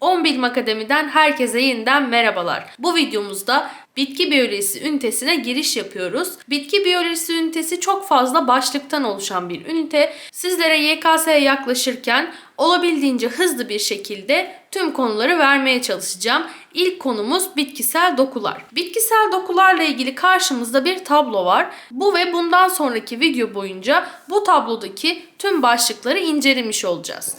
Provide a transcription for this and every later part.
10 Bilim Akademi'den herkese yeniden merhabalar. Bu videomuzda bitki biyolojisi ünitesine giriş yapıyoruz. Bitki biyolojisi ünitesi çok fazla başlıktan oluşan bir ünite. Sizlere YKS'ye yaklaşırken olabildiğince hızlı bir şekilde tüm konuları vermeye çalışacağım. İlk konumuz bitkisel dokular. Bitkisel dokularla ilgili karşımızda bir tablo var. Bu ve bundan sonraki video boyunca bu tablodaki tüm başlıkları incelemiş olacağız.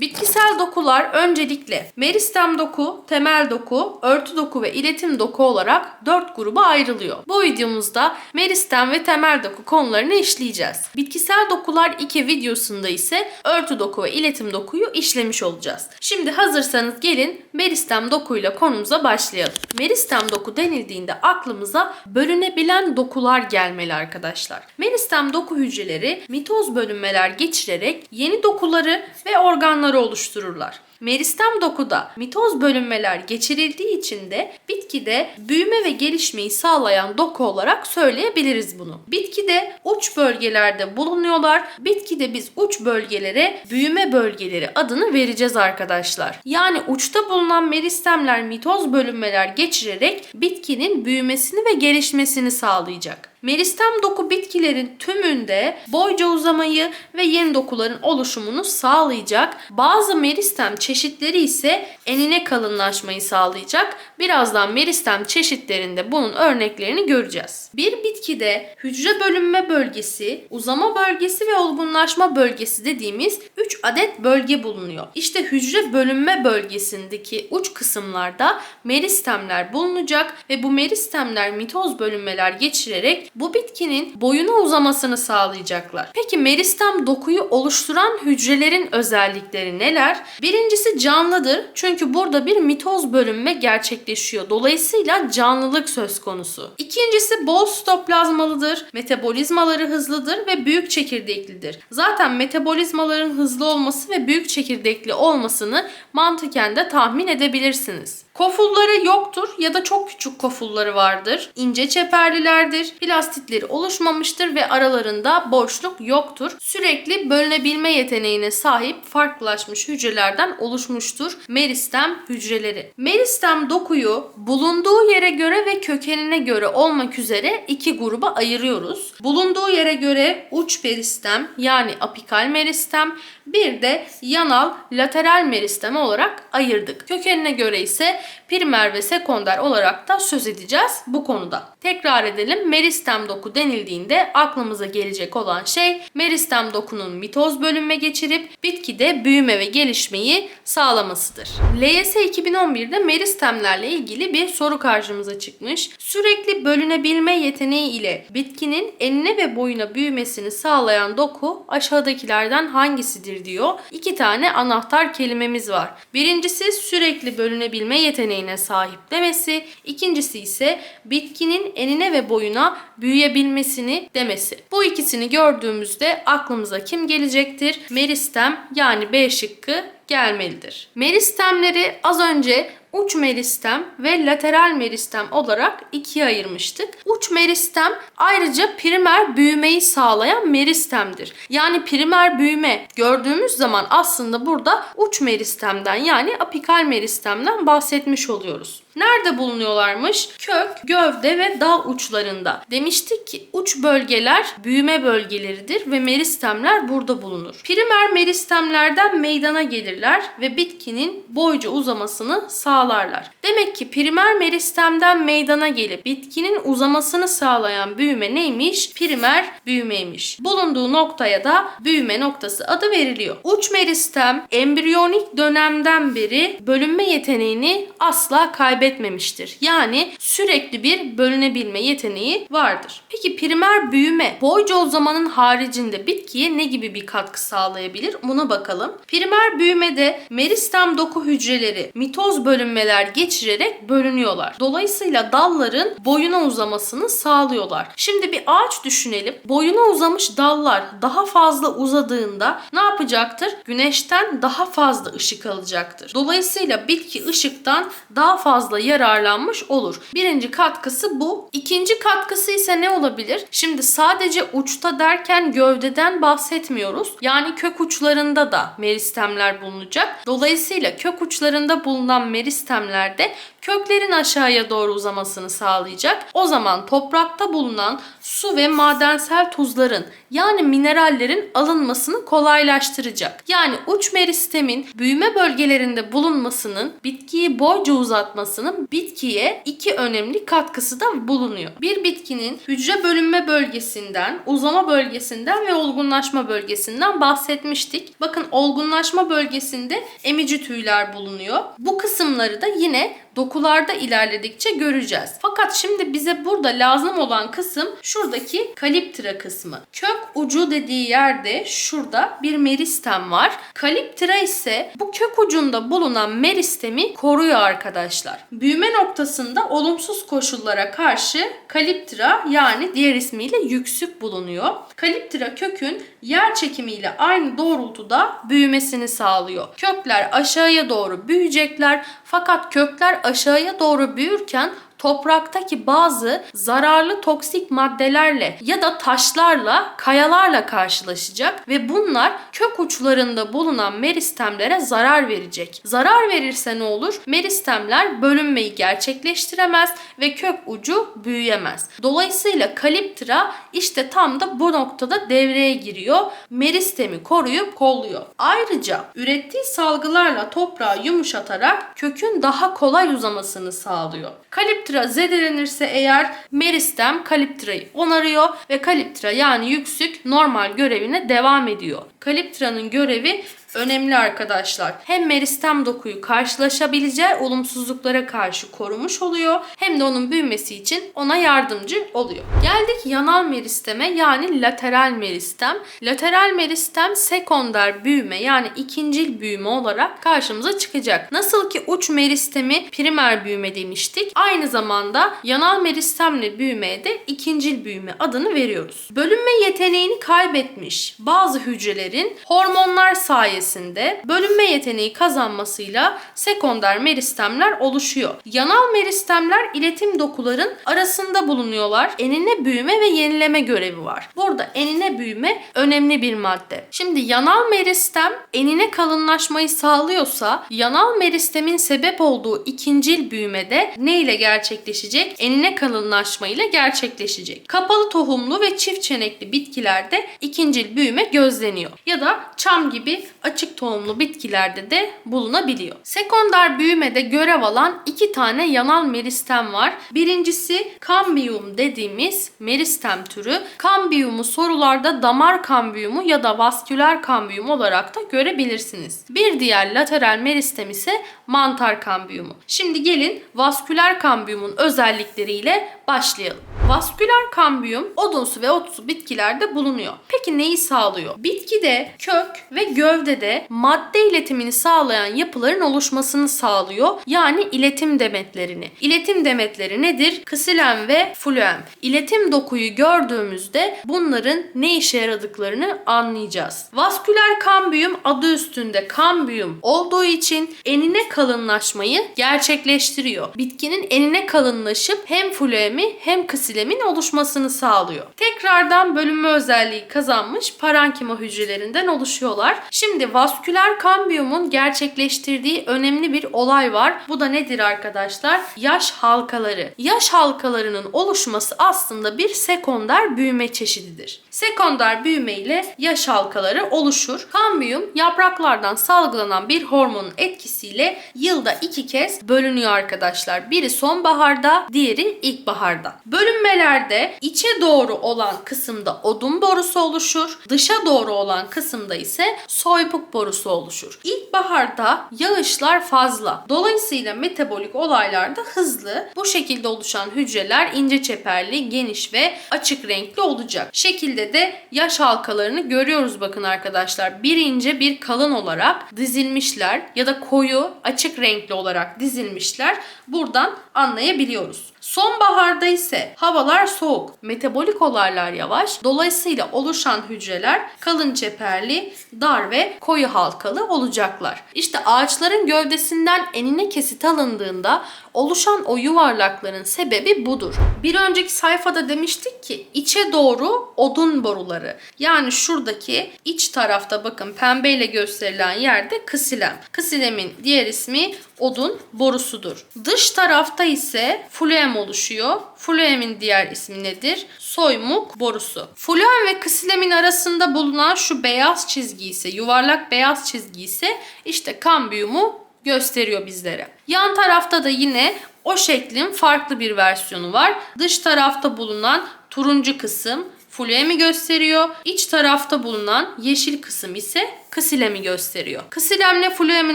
Bitkisel dokular öncelikle meristem doku, temel doku, örtü doku ve iletim doku olarak 4 gruba ayrılıyor. Bu videomuzda meristem ve temel doku konularını işleyeceğiz. Bitkisel dokular 2 videosunda ise örtü doku ve iletim dokuyu işlemiş olacağız. Şimdi hazırsanız gelin meristem dokuyla konumuza başlayalım. Meristem doku denildiğinde aklımıza bölünebilen dokular gelmeli arkadaşlar. Meristem doku hücreleri mitoz bölünmeler geçirerek yeni dokuları ve organları oluştururlar. Meristem dokuda mitoz bölünmeler geçirildiği için de bitkide büyüme ve gelişmeyi sağlayan doku olarak söyleyebiliriz bunu. Bitkide uç bölgelerde bulunuyorlar. Bitkide biz uç bölgelere büyüme bölgeleri adını vereceğiz arkadaşlar. Yani uçta bulunan meristemler mitoz bölünmeler geçirerek bitkinin büyümesini ve gelişmesini sağlayacak. Meristem doku bitkilerin tümünde boyca uzamayı ve yeni dokuların oluşumunu sağlayacak. Bazı meristem çeşitleri ise enine kalınlaşmayı sağlayacak. Birazdan meristem çeşitlerinde bunun örneklerini göreceğiz. Bir bitkide hücre bölünme bölgesi, uzama bölgesi ve olgunlaşma bölgesi dediğimiz 3 adet bölge bulunuyor. İşte hücre bölünme bölgesindeki uç kısımlarda meristemler bulunacak ve bu meristemler mitoz bölünmeler geçirerek bu bitkinin boyuna uzamasını sağlayacaklar. Peki meristem dokuyu oluşturan hücrelerin özellikleri neler? Birincisi canlıdır. Çünkü burada bir mitoz bölünme gerçekleşiyor. Dolayısıyla canlılık söz konusu. İkincisi bol sitoplazmalıdır. Metabolizmaları hızlıdır ve büyük çekirdeklidir. Zaten metabolizmaların hızlı olması ve büyük çekirdekli olmasını mantıken de tahmin edebilirsiniz. Kofulları yoktur ya da çok küçük kofulları vardır. İnce çeperlilerdir. Plastitleri oluşmamıştır ve aralarında boşluk yoktur. Sürekli bölünebilme yeteneğine sahip farklılaşmış hücrelerden oluşmuştur meristem hücreleri. Meristem dokuyu bulunduğu yere göre ve kökenine göre olmak üzere iki gruba ayırıyoruz. Bulunduğu yere göre uç meristem yani apikal meristem bir de yanal lateral meristem olarak ayırdık. Kökenine göre ise primer ve sekonder olarak da söz edeceğiz bu konuda. Tekrar edelim. Meristem doku denildiğinde aklımıza gelecek olan şey meristem dokunun mitoz bölünme geçirip bitkide büyüme ve gelişmeyi sağlamasıdır. LYS 2011'de meristemlerle ilgili bir soru karşımıza çıkmış. Sürekli bölünebilme yeteneği ile bitkinin enine ve boyuna büyümesini sağlayan doku aşağıdakilerden hangisidir diyor. İki tane anahtar kelimemiz var. Birincisi sürekli bölünebilme yeteneğine sahip demesi. İkincisi ise bitkinin enine ve boyuna büyüyebilmesini demesi. Bu ikisini gördüğümüzde aklımıza kim gelecektir? Meristem yani B şıkkı gelmelidir. Meristemleri az önce uç meristem ve lateral meristem olarak ikiye ayırmıştık. Uç meristem ayrıca primer büyümeyi sağlayan meristemdir. Yani primer büyüme gördüğümüz zaman aslında burada uç meristemden yani apikal meristemden bahsetmiş oluyoruz. Nerede bulunuyorlarmış? Kök, gövde ve dal uçlarında. Demiştik ki uç bölgeler büyüme bölgeleridir ve meristemler burada bulunur. Primer meristemlerden meydana gelirler ve bitkinin boyca uzamasını sağlarlar. Demek ki primer meristemden meydana gelip bitkinin uzamasını sağlayan büyüme neymiş? Primer büyümeymiş. Bulunduğu noktaya da büyüme noktası adı veriliyor. Uç meristem embriyonik dönemden beri bölünme yeteneğini asla kaybetmemiştir. Yani sürekli bir bölünebilme yeteneği vardır. Peki primer büyüme boyca uzamanın haricinde bitkiye ne gibi bir katkı sağlayabilir? Buna bakalım. Primer büyümede meristem doku hücreleri mitoz bölünmeler geçirerek bölünüyorlar. Dolayısıyla dalların boyuna uzamasını sağlıyorlar. Şimdi bir ağaç düşünelim. Boyuna uzamış dallar daha fazla uzadığında ne yapacaktır? Güneşten daha fazla ışık alacaktır. Dolayısıyla bitki ışıktan daha fazla fazla yararlanmış olur. Birinci katkısı bu. İkinci katkısı ise ne olabilir? Şimdi sadece uçta derken gövdeden bahsetmiyoruz. Yani kök uçlarında da meristemler bulunacak. Dolayısıyla kök uçlarında bulunan meristemlerde köklerin aşağıya doğru uzamasını sağlayacak. O zaman toprakta bulunan su ve madensel tuzların yani minerallerin alınmasını kolaylaştıracak. Yani uç meristemin büyüme bölgelerinde bulunmasının bitkiyi boyca uzatmasının bitkiye iki önemli katkısı da bulunuyor. Bir bitkinin hücre bölünme bölgesinden, uzama bölgesinden ve olgunlaşma bölgesinden bahsetmiştik. Bakın olgunlaşma bölgesinde emici tüyler bulunuyor. Bu kısımları da yine dokularda ilerledikçe göreceğiz. Fakat şimdi bize burada lazım olan kısım şuradaki kaliptra kısmı. Kök ucu dediği yerde şurada bir meristem var. Kaliptra ise bu kök ucunda bulunan meristemi koruyor arkadaşlar. Büyüme noktasında olumsuz koşullara karşı kaliptra yani diğer ismiyle yüksük bulunuyor. Kaliptra kökün yer çekimiyle aynı doğrultuda büyümesini sağlıyor. Kökler aşağıya doğru büyüyecekler fakat kökler aşağıya doğru büyürken topraktaki bazı zararlı toksik maddelerle ya da taşlarla, kayalarla karşılaşacak ve bunlar kök uçlarında bulunan meristemlere zarar verecek. Zarar verirse ne olur? Meristemler bölünmeyi gerçekleştiremez ve kök ucu büyüyemez. Dolayısıyla kaliptra işte tam da bu noktada devreye giriyor. Meristemi koruyup kolluyor. Ayrıca ürettiği salgılarla toprağı yumuşatarak kökün daha kolay uzamasını sağlıyor. Kaliptra zedelenirse eğer meristem kaliptrayı onarıyor ve kaliptra yani yüksük normal görevine devam ediyor. Kaliptranın görevi önemli arkadaşlar. Hem meristem dokuyu karşılaşabileceği olumsuzluklara karşı korumuş oluyor hem de onun büyümesi için ona yardımcı oluyor. Geldik yanal meristeme yani lateral meristem. Lateral meristem sekonder büyüme yani ikincil büyüme olarak karşımıza çıkacak. Nasıl ki uç meristemi primer büyüme demiştik. Aynı zamanda yanal meristemle büyümeye de ikincil büyüme adını veriyoruz. Bölünme yeteneğini kaybetmiş bazı hücrelerin hormonlar sayesinde sayesinde bölünme yeteneği kazanmasıyla sekonder meristemler oluşuyor. Yanal meristemler iletim dokuların arasında bulunuyorlar. Enine büyüme ve yenileme görevi var. Burada enine büyüme önemli bir madde. Şimdi yanal meristem enine kalınlaşmayı sağlıyorsa yanal meristemin sebep olduğu ikincil büyümede ne ile gerçekleşecek? Enine kalınlaşma ile gerçekleşecek. Kapalı tohumlu ve çift çenekli bitkilerde ikincil büyüme gözleniyor. Ya da çam gibi açık tohumlu bitkilerde de bulunabiliyor. Sekonder büyümede görev alan iki tane yanal meristem var. Birincisi kambiyum dediğimiz meristem türü. Kambiyumu sorularda damar kambiyumu ya da vasküler kambiyum olarak da görebilirsiniz. Bir diğer lateral meristem ise mantar kambiyumu. Şimdi gelin vasküler kambiyumun özellikleriyle başlayalım. Vasküler kambiyum odunsu ve otsu bitkilerde bulunuyor. Peki neyi sağlıyor? Bitkide kök ve gövdede madde iletimini sağlayan yapıların oluşmasını sağlıyor. Yani iletim demetlerini. İletim demetleri nedir? Ksilem ve fluem. İletim dokuyu gördüğümüzde bunların ne işe yaradıklarını anlayacağız. Vasküler kambiyum adı üstünde kambiyum olduğu için enine kalınlaşmayı gerçekleştiriyor. Bitkinin enine kalınlaşıp hem fluemi hem ksilemin oluşmasını sağlıyor. Tekrardan bölünme özelliği kazanmış parankima hücrelerinden oluşuyorlar. Şimdi vasküler kambiyumun gerçekleştirdiği önemli bir olay var. Bu da nedir arkadaşlar? Yaş halkaları. Yaş halkalarının oluşması aslında bir sekonder büyüme çeşididir. Sekonder büyüme ile yaş halkaları oluşur. Kambiyum yapraklardan salgılanan bir hormonun etkisiyle yılda iki kez bölünüyor arkadaşlar. Biri sonbaharda, diğeri ilkbaharda. Bölünmelerde içe doğru olan kısımda odun borusu oluşur. Dışa doğru olan kısımda ise soypuk borusu oluşur. İlkbaharda yağışlar fazla. Dolayısıyla metabolik olaylar da hızlı. Bu şekilde oluşan hücreler ince çeperli, geniş ve açık renkli olacak. Şekilde de yaş halkalarını görüyoruz bakın arkadaşlar. Bir ince bir kalın olarak dizilmişler ya da koyu açık renkli olarak dizilmişler. Buradan anlayabiliyoruz. Sonbaharda ise havalar soğuk, metabolik olaylar yavaş. Dolayısıyla oluşan hücreler kalın çeperli, dar ve koyu halkalı olacaklar. İşte ağaçların gövdesinden enine kesit alındığında Oluşan o yuvarlakların sebebi budur. Bir önceki sayfada demiştik ki içe doğru odun boruları. Yani şuradaki iç tarafta bakın pembeyle gösterilen yerde kısilem. Kısilemin diğer ismi odun borusudur. Dış tarafta ise fluem oluşuyor. Fluemin diğer ismi nedir? Soymuk borusu. Fluem ve kısilemin arasında bulunan şu beyaz çizgi ise, yuvarlak beyaz çizgi ise işte kambiyumu gösteriyor bizlere. Yan tarafta da yine o şeklin farklı bir versiyonu var. Dış tarafta bulunan turuncu kısım fluemi gösteriyor. İç tarafta bulunan yeşil kısım ise kısilemi gösteriyor. Kısilemle fluemin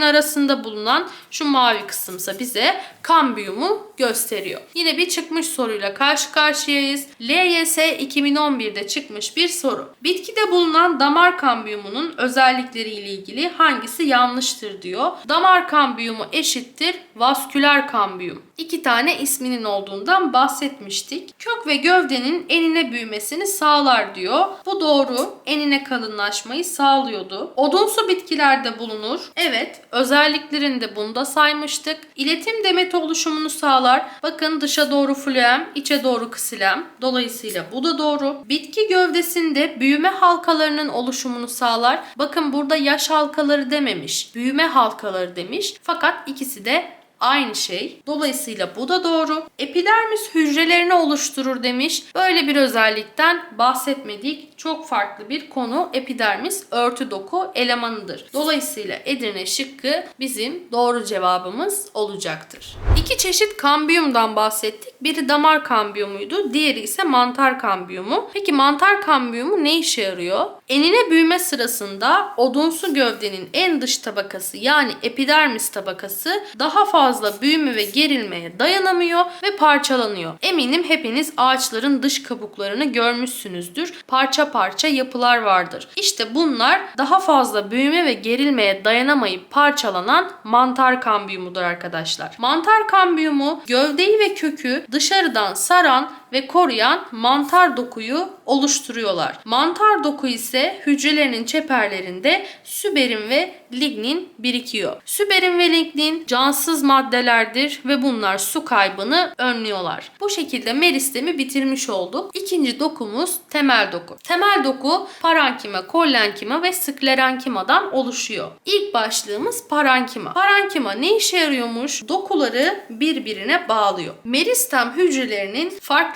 arasında bulunan şu mavi kısımsa bize kambiyumu gösteriyor. Yine bir çıkmış soruyla karşı karşıyayız. LYS 2011'de çıkmış bir soru. Bitkide bulunan damar kambiyumunun özellikleri ile ilgili hangisi yanlıştır diyor. Damar kambiyumu eşittir vasküler kambiyum. İki tane isminin olduğundan bahsetmiştik. Kök ve gövdenin enine büyümesini sağlar diyor. Bu doğru. Enine kalınlaşmayı sağlıyordu. Odunsu bitkilerde bulunur. Evet, özelliklerinde bunu da saymıştık. İletim demeti oluşumunu sağlar. Bakın dışa doğru fluem, içe doğru ksilem. Dolayısıyla bu da doğru. Bitki gövdesinde büyüme halkalarının oluşumunu sağlar. Bakın burada yaş halkaları dememiş. Büyüme halkaları demiş. Fakat ikisi de aynı şey. Dolayısıyla bu da doğru. Epidermis hücrelerini oluşturur demiş. Böyle bir özellikten bahsetmedik. Çok farklı bir konu. Epidermis örtü doku elemanıdır. Dolayısıyla Edirne şıkkı bizim doğru cevabımız olacaktır. İki çeşit kambiyumdan bahsettik. Biri damar kambiyumuydu. Diğeri ise mantar kambiyumu. Peki mantar kambiyumu ne işe yarıyor? Enine büyüme sırasında odunsu gövdenin en dış tabakası yani epidermis tabakası daha fazla büyüme ve gerilmeye dayanamıyor ve parçalanıyor. Eminim hepiniz ağaçların dış kabuklarını görmüşsünüzdür. Parça parça yapılar vardır. İşte bunlar daha fazla büyüme ve gerilmeye dayanamayıp parçalanan mantar kambiyumudur arkadaşlar. Mantar kambiyumu gövdeyi ve kökü dışarıdan saran ve koruyan mantar dokuyu oluşturuyorlar. Mantar doku ise hücrelerinin çeperlerinde süberin ve lignin birikiyor. Süberin ve lignin cansız maddelerdir ve bunlar su kaybını önlüyorlar. Bu şekilde meristemi bitirmiş olduk. İkinci dokumuz temel doku. Temel doku parankima, kollenkima ve sklerenkimadan oluşuyor. İlk başlığımız parankima. Parankima ne işe yarıyormuş? Dokuları birbirine bağlıyor. Meristem hücrelerinin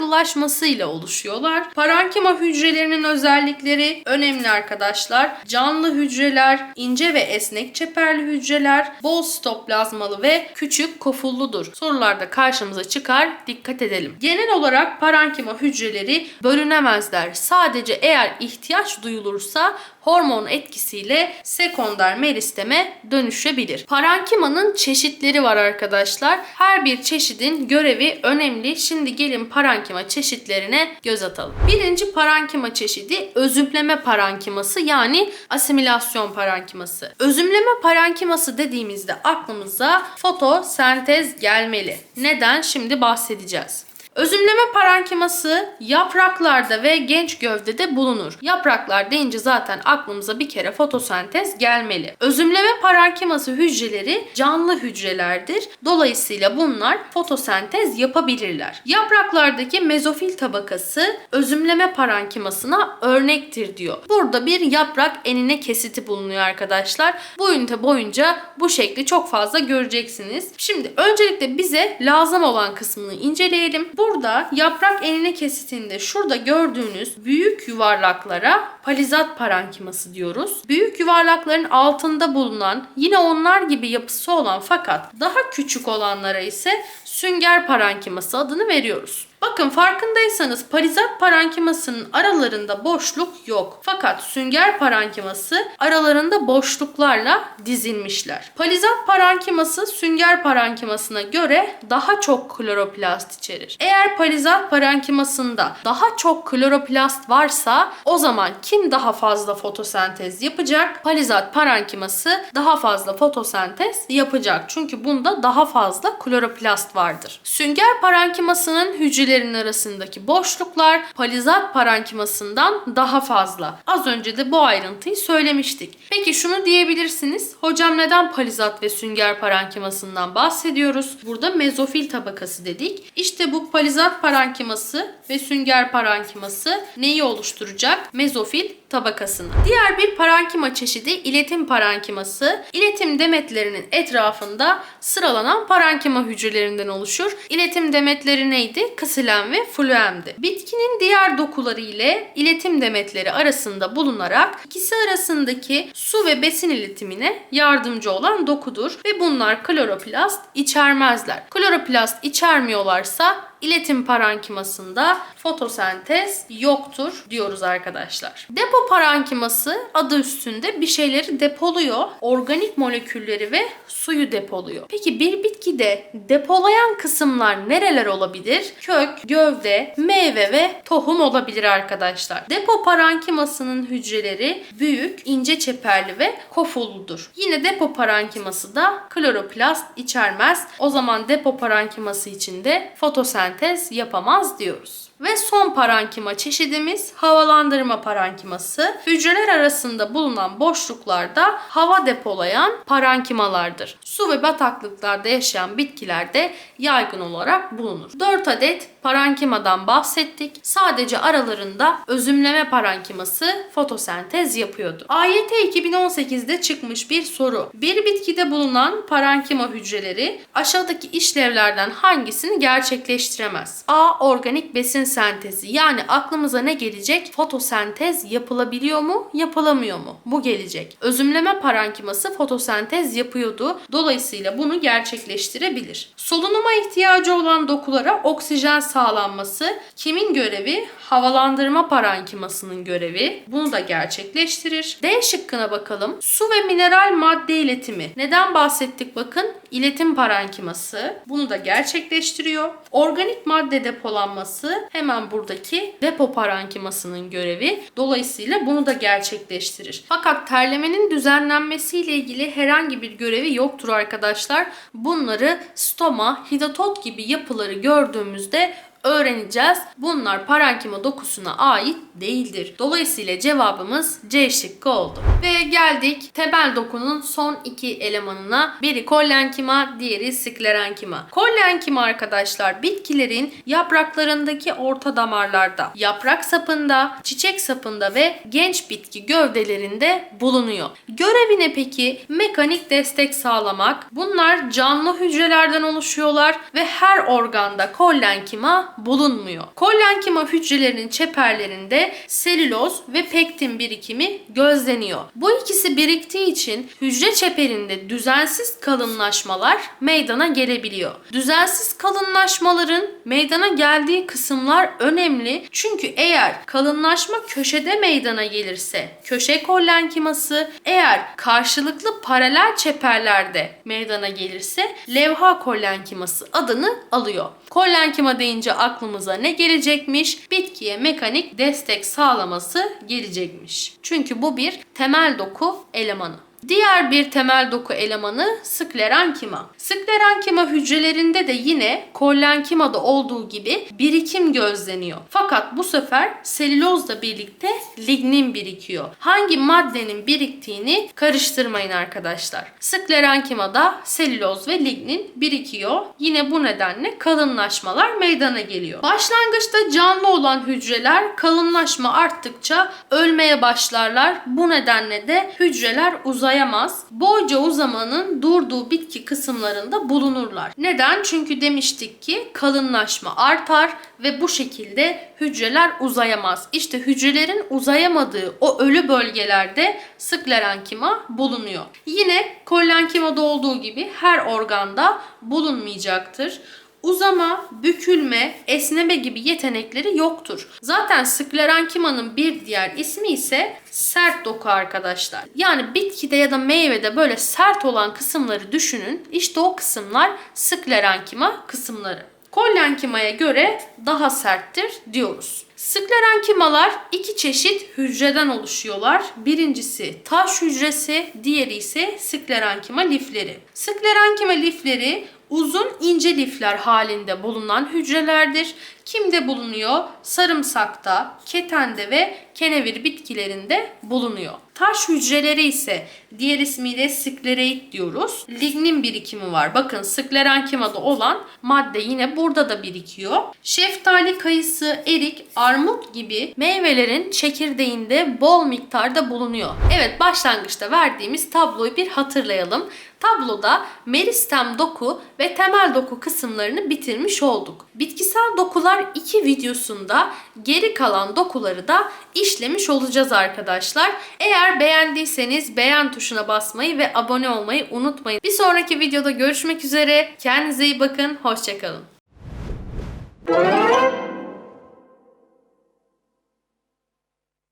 farklılaşmasıyla oluşuyorlar. Parankima hücrelerinin özellikleri önemli arkadaşlar. Canlı hücreler, ince ve esnek çeperli hücreler, bol sitoplazmalı ve küçük kofulludur. Sorularda karşımıza çıkar. Dikkat edelim. Genel olarak parankima hücreleri bölünemezler. Sadece eğer ihtiyaç duyulursa hormon etkisiyle sekonder meristeme dönüşebilir. Parankimanın çeşitleri var arkadaşlar. Her bir çeşidin görevi önemli. Şimdi gelin parankima çeşitlerine göz atalım. Birinci parankima çeşidi özümleme parankiması yani asimilasyon parankiması. Özümleme parankiması dediğimizde aklımıza fotosentez gelmeli. Neden? Şimdi bahsedeceğiz. Özümleme parankiması yapraklarda ve genç gövdede bulunur. Yapraklar deyince zaten aklımıza bir kere fotosentez gelmeli. Özümleme parankiması hücreleri canlı hücrelerdir. Dolayısıyla bunlar fotosentez yapabilirler. Yapraklardaki mezofil tabakası özümleme parankimasına örnektir diyor. Burada bir yaprak enine kesiti bulunuyor arkadaşlar. Bu ünite boyunca bu şekli çok fazla göreceksiniz. Şimdi öncelikle bize lazım olan kısmını inceleyelim. Burada yaprak enine kesitinde şurada gördüğünüz büyük yuvarlaklara palizat parankiması diyoruz. Büyük yuvarlakların altında bulunan yine onlar gibi yapısı olan fakat daha küçük olanlara ise sünger parankiması adını veriyoruz. Bakın farkındaysanız parizat parankimasının aralarında boşluk yok. Fakat sünger parankiması aralarında boşluklarla dizilmişler. Palizat parankiması sünger parankimasına göre daha çok kloroplast içerir. Eğer palizat parankimasında daha çok kloroplast varsa o zaman kim daha fazla fotosentez yapacak? Palizat parankiması daha fazla fotosentez yapacak. Çünkü bunda daha fazla kloroplast vardır. Sünger parankimasının hücreleri hücrelerin arasındaki boşluklar palizat parenkimasından daha fazla. Az önce de bu ayrıntıyı söylemiştik. Peki şunu diyebilirsiniz. Hocam neden palizat ve sünger parenkimasından bahsediyoruz? Burada mezofil tabakası dedik. İşte bu palizat parenkiması ve sünger parenkiması neyi oluşturacak? Mezofil tabakasını. Diğer bir parenkima çeşidi iletim parenkiması. İletim demetlerinin etrafında sıralanan parenkima hücrelerinden oluşur. İletim demetleri neydi? Kısilen ve fluemdi. Bitkinin diğer dokuları ile iletim demetleri arasında bulunarak ikisi arasındaki su ve besin iletimine yardımcı olan dokudur ve bunlar kloroplast içermezler. Kloroplast içermiyorlarsa iletim parenkimasında fotosentez yoktur diyoruz arkadaşlar. Depo parenkiması adı üstünde bir şeyleri depoluyor. Organik molekülleri ve suyu depoluyor. Peki bir bitkide depolayan kısımlar nereler olabilir? Kök, gövde, meyve ve tohum olabilir arkadaşlar. Depo parenkimasının hücreleri büyük, ince çeperli ve kofulludur. Yine depo parenkiması da kloroplast içermez. O zaman depo parenkiması içinde fotosentez yapamaz diyoruz. Ve son parenkima çeşidimiz havalandırma parenkiması. Hücreler arasında bulunan boşluklarda hava depolayan parenkimalardır. Su ve bataklıklarda yaşayan bitkilerde yaygın olarak bulunur. 4 adet parenkimadan bahsettik. Sadece aralarında özümleme parenkiması fotosentez yapıyordu. AYT 2018'de çıkmış bir soru. Bir bitkide bulunan parenkima hücreleri aşağıdaki işlevlerden hangisini gerçekleştiremez? A. Organik besin sentezi. Yani aklımıza ne gelecek? Fotosentez yapılabiliyor mu? Yapılamıyor mu? Bu gelecek. Özümleme parenkiması fotosentez yapıyordu. Dolayısıyla bunu gerçekleştirebilir. Solunuma ihtiyacı olan dokulara oksijen sağlanması kimin görevi? Havalandırma parenkimasının görevi. Bunu da gerçekleştirir. D şıkkına bakalım. Su ve mineral madde iletimi. Neden bahsettik bakın? İletim parenkiması. Bunu da gerçekleştiriyor. Organik madde depolanması hemen buradaki depo parenkimasının görevi. Dolayısıyla bunu da gerçekleştirir. Fakat terlemenin düzenlenmesiyle ilgili herhangi bir görevi yoktur arkadaşlar. Bunları stoma, hidatot gibi yapıları gördüğümüzde öğreneceğiz. Bunlar parenkima dokusuna ait değildir. Dolayısıyla cevabımız C şıkkı oldu. Ve geldik temel dokunun son iki elemanına. Biri kollenkima, diğeri sklerenkima. Kollenkima arkadaşlar bitkilerin yapraklarındaki orta damarlarda, yaprak sapında, çiçek sapında ve genç bitki gövdelerinde bulunuyor. Görevi ne peki? Mekanik destek sağlamak. Bunlar canlı hücrelerden oluşuyorlar ve her organda kollenkima bulunmuyor. Kollenkima hücrelerinin çeperlerinde selüloz ve pektin birikimi gözleniyor. Bu ikisi biriktiği için hücre çeperinde düzensiz kalınlaşmalar meydana gelebiliyor. Düzensiz kalınlaşmaların meydana geldiği kısımlar önemli. Çünkü eğer kalınlaşma köşede meydana gelirse köşe kollenkiması, eğer karşılıklı paralel çeperlerde meydana gelirse levha kollenkiması adını alıyor. Kollenkima deyince aklımıza ne gelecekmiş? Bitkiye mekanik destek sağlaması gelecekmiş. Çünkü bu bir temel doku elemanı. Diğer bir temel doku elemanı sklerenkima. Sklerenkima hücrelerinde de yine kollenkimada olduğu gibi birikim gözleniyor. Fakat bu sefer selülozla birlikte lignin birikiyor. Hangi maddenin biriktiğini karıştırmayın arkadaşlar. Sklerenkimada selüloz ve lignin birikiyor. Yine bu nedenle kalınlaşmalar meydana geliyor. Başlangıçta canlı olan hücreler kalınlaşma arttıkça ölmeye başlarlar. Bu nedenle de hücreler uzayamaz. Boyca uzamanın durduğu bitki kısımlarında bulunurlar. Neden? Çünkü demiştik ki kalınlaşma artar ve bu şekilde hücreler uzayamaz. İşte hücrelerin uzayamadığı o ölü bölgelerde sklerenkima bulunuyor. Yine kollenkimada olduğu gibi her organda bulunmayacaktır uzama, bükülme, esneme gibi yetenekleri yoktur. Zaten sklerenkima'nın bir diğer ismi ise sert doku arkadaşlar. Yani bitkide ya da meyvede böyle sert olan kısımları düşünün. İşte o kısımlar sklerenkima kısımları. Kollenkimaya göre daha serttir diyoruz. Sklerenkimalar iki çeşit hücreden oluşuyorlar. Birincisi taş hücresi, diğeri ise sklerenkima lifleri. Sklerenkima lifleri uzun ince lifler halinde bulunan hücrelerdir. Kimde bulunuyor? Sarımsakta, ketende ve kenevir bitkilerinde bulunuyor. Taş hücreleri ise diğer ismiyle sklereit diyoruz. Lignin birikimi var. Bakın sklerenkimada olan madde yine burada da birikiyor. Şeftali, kayısı, erik, armut gibi meyvelerin çekirdeğinde bol miktarda bulunuyor. Evet başlangıçta verdiğimiz tabloyu bir hatırlayalım. Tabloda meristem doku ve temel doku kısımlarını bitirmiş olduk. Bitkisel dokular 2 videosunda geri kalan dokuları da işlemiş olacağız arkadaşlar. Eğer beğendiyseniz beğen tuşuna basmayı ve abone olmayı unutmayın. Bir sonraki videoda görüşmek üzere. Kendinize iyi bakın. Hoşçakalın.